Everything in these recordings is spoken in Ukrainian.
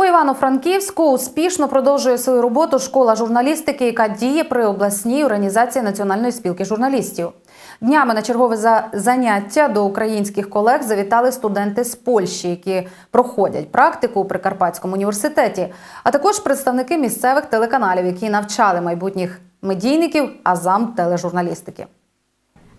У Івано-Франківську успішно продовжує свою роботу школа журналістики, яка діє при обласній організації Національної спілки журналістів. Днями на чергове за- заняття до українських колег завітали студенти з Польщі, які проходять практику у Прикарпатському університеті, а також представники місцевих телеканалів, які навчали майбутніх медійників азам тележурналістики.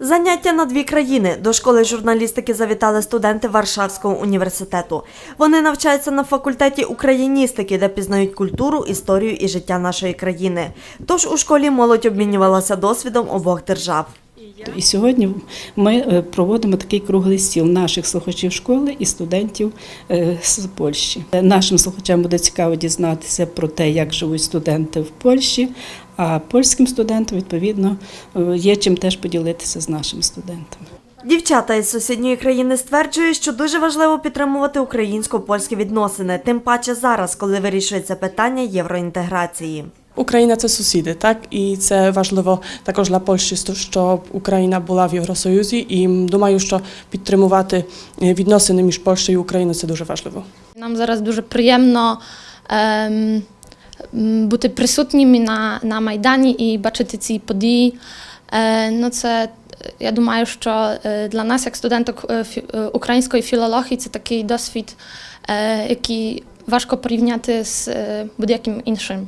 Заняття на дві країни до школи журналістики завітали студенти Варшавського університету. Вони навчаються на факультеті україністики, де пізнають культуру, історію і життя нашої країни. Тож у школі молодь обмінювалася досвідом обох держав. І сьогодні ми е, проводимо такий круглий стіл наших слухачів школи і студентів е, з Польщі. Е, Нашим слухачам буде цікаво дізнатися про те, як живуть студенти в Польщі, а польським студентам, відповідно, є чим теж поділитися з нашими студентами. Дівчата із сусідньої країни стверджують, що дуже важливо підтримувати українсько-польські відносини, тим паче зараз, коли вирішується питання євроінтеграції. Україна це сусіди, так і це важливо також для Польщі, щоб Україна була в Євросоюзі. І думаю, що підтримувати відносини між Польщею і Україною це дуже важливо. Нам зараз дуже приємно ем, бути присутніми на, на Майдані і бачити ці події. Е, ну, це, я думаю, що для нас, як студенток української філології, це такий досвід, е, який важко порівняти з будь-яким іншим.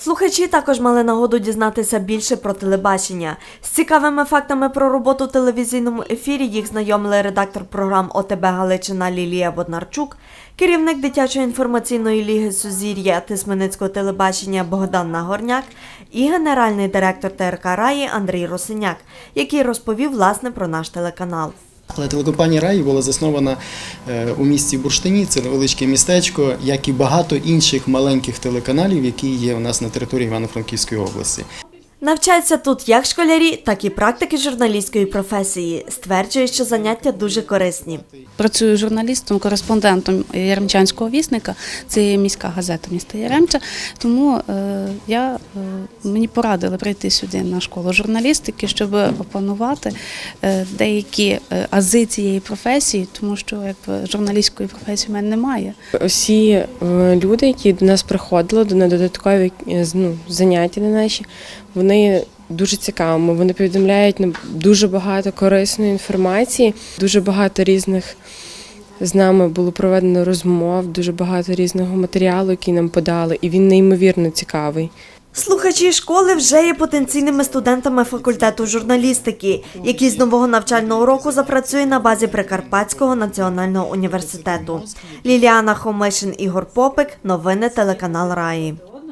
Слухачі також мали нагоду дізнатися більше про телебачення. З цікавими фактами про роботу в телевізійному ефірі їх знайомили редактор програм ОТБ Галичина Лілія Боднарчук, керівник дитячої інформаційної ліги Сузір'я Тисменицького телебачення Богдан Нагорняк і генеральний директор ТРК Раї Андрій Росиняк, який розповів власне про наш телеканал. Але телекомпанія Раї була заснована е, у місті Бурштині, це невеличке містечко, як і багато інших маленьких телеканалів, які є у нас на території Івано-Франківської області. Навчаються тут як школярі, так і практики журналістської професії. Стверджує, що заняття дуже корисні. Працюю журналістом, кореспондентом Яремчанського вісника. Це є міська газета міста Яремча. Тому е, я, е, мені порадили прийти сюди на школу журналістики, щоб опанувати е, деякі ази цієї професії, тому що якби журналістської професії в мене немає. Усі е, люди, які до нас приходили до на додаткові ну, заняття на наші, вони дуже цікавими. Вони повідомляють нам дуже багато корисної інформації, дуже багато різних з нами було проведено розмов, дуже багато різного матеріалу, який нам подали, і він неймовірно цікавий. Слухачі школи вже є потенційними студентами факультету журналістики, який з нового навчального року запрацює на базі Прикарпатського національного університету. Ліліана Хомишин, Ігор Попик. Новини телеканал Раї.